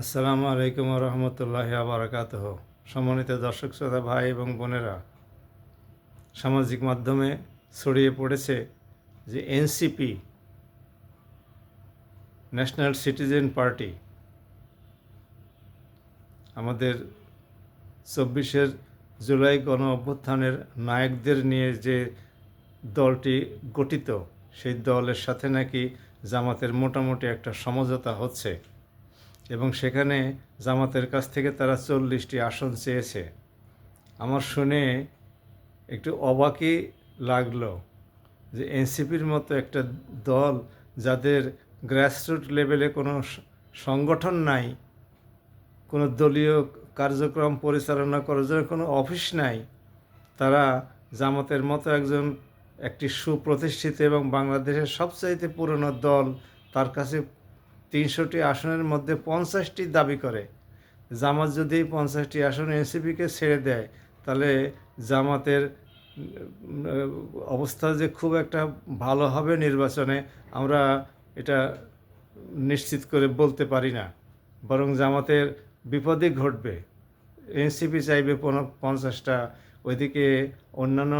আসসালামু আলাইকুম রহমতুল্লাহ আবরাকাত সম্মানিত দর্শক, শ্রোতা, ভাই এবং বোনেরা, সামাজিক মাধ্যমে ছড়িয়ে পড়েছে যে এনসিপি ন্যাশনাল সিটিজেন পার্টি আমাদের চব্বিশের জুলাই গণ অভ্যুত্থানের নায়কদের নিয়ে যে দলটি গঠিত, সেই দলের সাথে নাকি জামাতের মোটামুটি একটা সমঝোতা হচ্ছে। এবং সেখানে জামাতের কাছ থেকে তারা চল্লিশটি আসন চেয়েছে। আমার শুনে একটু অবাকই লাগল যে এনসিপির মতো একটা দল যাদের গ্রাসরুট লেভেলে কোনো সংগঠন নাই, কোনো দলীয় কার্যক্রম পরিচালনা করার জন্য কোনো অফিস নাই, তারা জামাতের মতো একজন, একটি সুপ্রতিষ্ঠিত এবং বাংলাদেশের সবচাইতে পুরনো দল তার কাছে তিনশোটি আসনের মধ্যে পঞ্চাশটি দাবি করে। জামাত যদি পঞ্চাশটি আসন এনসিপিকে ছেড়ে দেয়, তাহলে জামাতের অবস্থা যে খুব একটা ভালো হবে নির্বাচনে, আমরা এটা নিশ্চিত করে বলতে পারি না। বরং জামাতের বিপদই ঘটবে। এনসিপি চাইবে পঞ্চাশটা, ওইদিকে অন্যান্য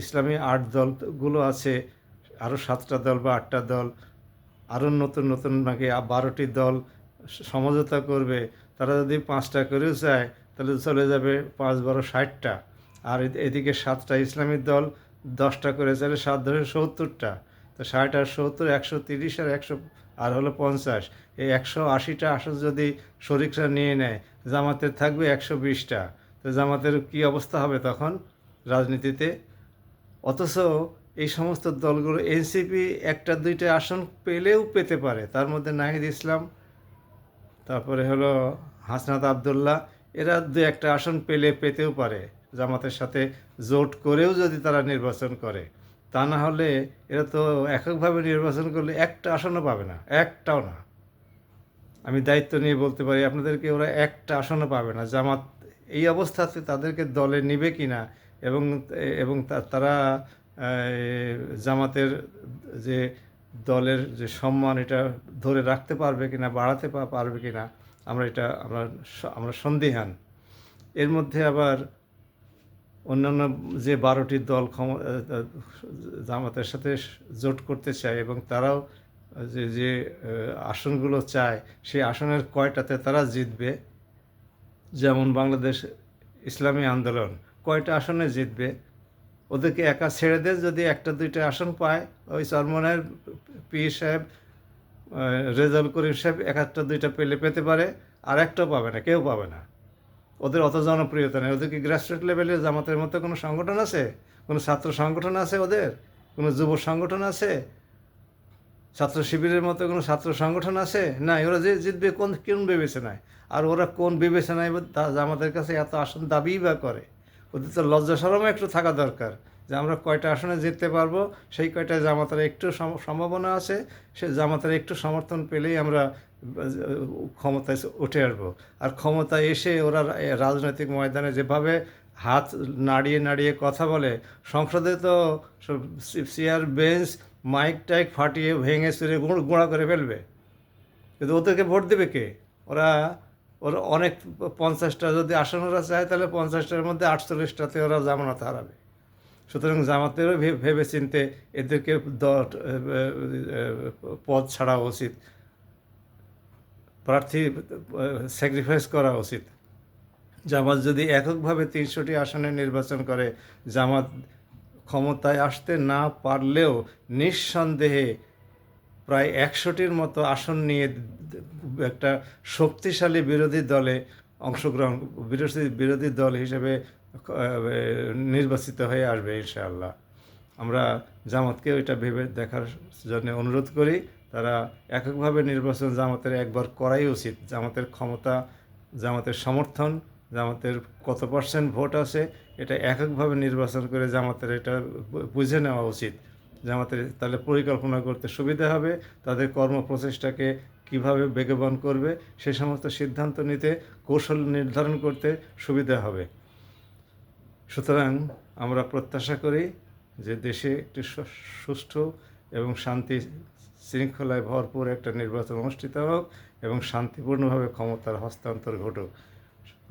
ইসলামী আট দলগুলো আছে আরও সাতটা দল বা আটটা দল আরও নতুন নতুন নাকি বারোটি দল সমঝোতা করবে। তারা যদি পাঁচটা করেও চায়, তাহলে চলে যাবে পাঁচ বারো ষাটটা। আর এদিকে সাতটা ইসলামিক দল দশটা করে চাইলে সাত ধরে সত্তরটা। তো ষাট আর সত্তর, একশো তিরিশ আর একশো, আর হলো পঞ্চাশ। এই একশো আশিটা আসন যদি শরিকরা নিয়ে নেয় জামাতের থাকবে একশো বিশটা। তো জামাতের কী অবস্থা হবে তখন রাজনীতিতে? অথচ এই সমস্ত দলগুলো এনসিপি একটা দুইটা আসন পেলেও পেতে পারে। তার মধ্যে নাহিদ ইসলাম, তারপরে হলো হাসনাত আবদুল্লাহ, এরা দু একটা আসন পেলে পেতেও পারে, জামাতের সাথে জোট করেও যদি তারা নির্বাচন করে। তা না হলে এরা তো এককভাবে নির্বাচন করলে একটা আসনও পাবে না, একটাও না। আমি দায়িত্ব নিয়ে বলতে পারি, আপনাদেরকে ওরা একটা আসনও পাবে না। জামাত এই অবস্থাতে তাদেরকে দলে নিবে কি না এবং এবং তারা জামাতের যে দলের যে সম্মান, এটা ধরে রাখতে পারবে কিনা, বাড়াতে পারবে কিনা, আমরা এটা, আমরা আমরা সন্দিহান। এর মধ্যে আবার অন্যান্য যে বারোটি দল জামাতের সাথে জোট করতে চায় এবং তারাও যে যে আসনগুলো চায়, সেই আসনের কয়টাতে তারা জিতবে? যেমন বাংলাদেশ ইসলামী আন্দোলন, কয়টা আসনে জিতবে? ওদেরকে একা ছেড়ে দেয় যদি একটা, দুইটা আসন পায়। ওই চরমনের পি সাহেব রেজাল করিম সাহেব এক একটা দুইটা পেলে পেতে পারে, আর একটাও পাবে না, কেউ পাবে না। ওদের অত জনপ্রিয়তা নেই। ওদের কি গ্রাসরুট লেভেলে জামাতের মতো কোনো সংগঠন আছে? কোনো ছাত্র সংগঠন আছে ওদের? কোনো যুব সংগঠন আছে? ছাত্র শিবিরের মতো কোনো ছাত্র সংগঠন আছে? না ওরা যে জিতবে কোন কোন বিবেচনায়? আর ওরা কোন বিবেচনায় তা- কাছে এত আসন দাবিই বা করে? ওদের তো লজ্জা সরমও একটু থাকা দরকার যে আমরা কয়টা আসনে জিততে পারব, সেই কয়টায় জামাতের একটু সম- সম্ভাবনা আছে, সে জামাতের একটু সমর্থন পেলেই আমরা ক্ষমতায় উঠে আসব। আর ক্ষমতায় এসে ওরা রাজনৈতিক ময়দানে যেভাবে হাত নাড়িয়ে নাড়িয়ে কথা বলে, সংসদে তো চেয়ার, বেঞ্চ, মাইক টাইক ফাটিয়ে ভেঙে চুরে গুঁড়ো গুঁড়া করে ফেলবে। কিন্তু ওদেরকে ভোট দেবে কে? ওরা ওরা অনেক পঞ্চাশটা যদি আসন ওরা চায়, তাহলে পঞ্চাশটার মধ্যে আটচল্লিশটাতে ওরা জামানত হারাবে। সুতরাং জামাতেরও ভেবে চিনতে এদেরকে পদ ছাড়া উচিত। প্রার্থী স্যাক্রিফাইস করা উচিত। জামাত যদি এককভাবে তিনশোটি আসনে নির্বাচন করে, জামাত ক্ষমতায় আসতে না পারলেও নিঃসন্দেহে প্রায় একশোটির মতো আসন নিয়ে একটা শক্তিশালী বিরোধী দলে অংশগ্রহণ, বিরোধী বিরোধী দল হিসেবে নির্বাচিত হয়ে আসবে ইনশাআল্লাহ। আমরা জামাতকে ওইটা ভেবে দেখার জন্য অনুরোধ করি, তারা এককভাবে নির্বাচন জামাতের একবার করাই উচিত। জামাতের ক্ষমতা, জামাতের সমর্থন, জামাতের কত পার্সেন্ট ভোট আছে, এটা এককভাবে নির্বাচন করে জামাতের এটা বুঝে নেওয়া উচিত। জামাতের তাহলে পরিকল্পনা করতে সুবিধা হবে, তাদের কর্মপ্রচেষ্টাকে কীভাবে বেগবান করবে, সে সমস্ত সিদ্ধান্ত নিতে, কৌশল নির্ধারণ করতে সুবিধা হবে। সুতরাং আমরা প্রত্যাশা করি যে দেশে একটি সুষ্ঠু এবং শান্তি শৃঙ্খলায় ভরপুর একটা নির্বাচন অনুষ্ঠিত হোক এবং শান্তিপূর্ণভাবে ক্ষমতার হস্তান্তর ঘটুক।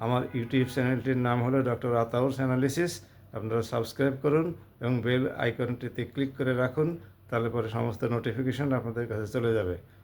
আমার ইউটিউব চ্যানেলটির নাম হলো ডক্টর আতাউর অ্যানালিসিস। আপনারা সাবস্ক্রাইব করুন এবং বেল আইকনটিতে ক্লিক করে রাখুন, তাহলে পরে সমস্ত নোটিফিকেশন আপনাদের কাছে চলে যাবে।